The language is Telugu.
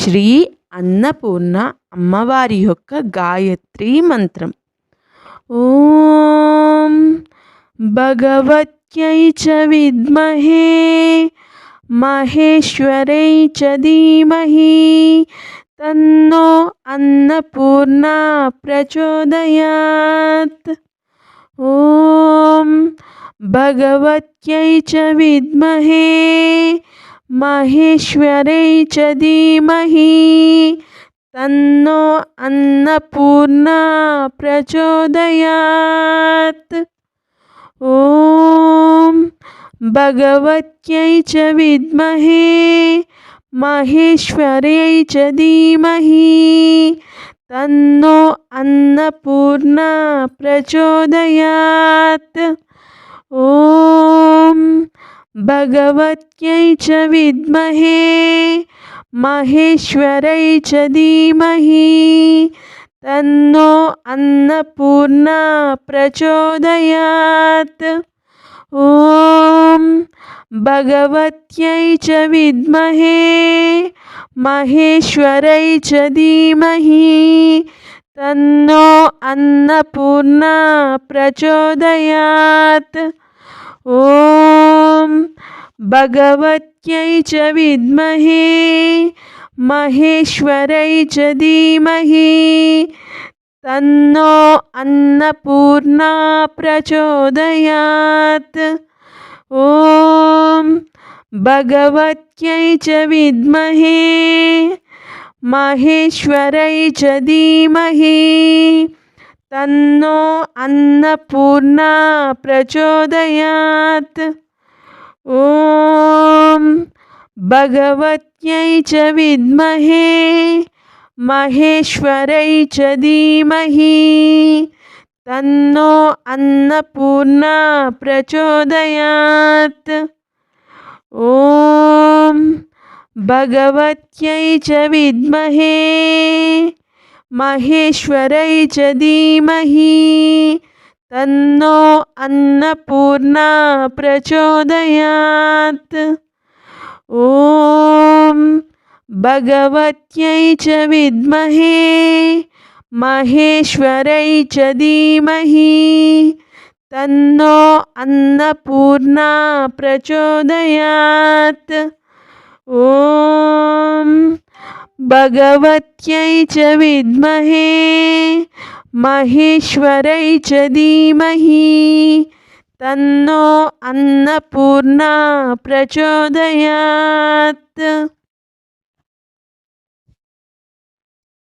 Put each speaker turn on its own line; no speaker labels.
శ్రీ అన్నపూర్ణ అమ్మవారి యొక్క గాయత్రి మంత్రం. ఓం భగవత్యై చ విద్మహే మహేశ్వరై చ ధీమహి తన్నో అన్నపూర్ణ ప్రచోదయాత్. ఓం భగవత్యై చ విద్మహే మహేశ్వరై చ ధీమహి తన్నో అన్నపూర్ణ ప్రచోదయాత్ ఓం భగవత్యై చ విద్మహే మహేశ్వరై చ ధీమహి తన్నో అన్నపూర్ణ ప్రచోదయాత్ ఓం భగవత్యై చ విద్మహే మహేశ్వరై చ ధీమహి. తన్నో అన్నపూర్ణ ప్రచోదయాత్. ఓం భగవత్యై చ విద్మహే మహేశ్వరై చ ధీమహి. తన్నో అన్నపూర్ణ ప్రచోదయాత్. ఓం భగవత్యై చ విద్మహే మహేశ్వరై చ ధీమహి. తన్నో అన్నపూర్ణ ప్రచోదయాత్. ఓం భగవత్యై చ విద్మహే మహేశ్వరై చ ధీమహి. తన్నో అన్నపూర్ణ ప్రచోదయాత్. ఓం భగవత్యై చ విద్మహే మహేశ్వరై చ ధీమహి తన్నో అన్నపూర్ణ ప్రచోదయాత్ ఓం భగవత్యై చ విద్మహే మహేశ్వరై చ ధీమహి తన్నో అన్నపూర్ణ ప్రచోదయాత్. ఓం భగవత్యై చ విద్మహే మహేశ్వరై చ ధీమహి. తన్నో అన్నపూర్ణ ప్రచోదయాత్. ఓం భగవత్యై చ విద్మహే మహేశ్వరై చ ధీమహి. తన్నో అన్నపూర్ణ ప్రచోదయాత్.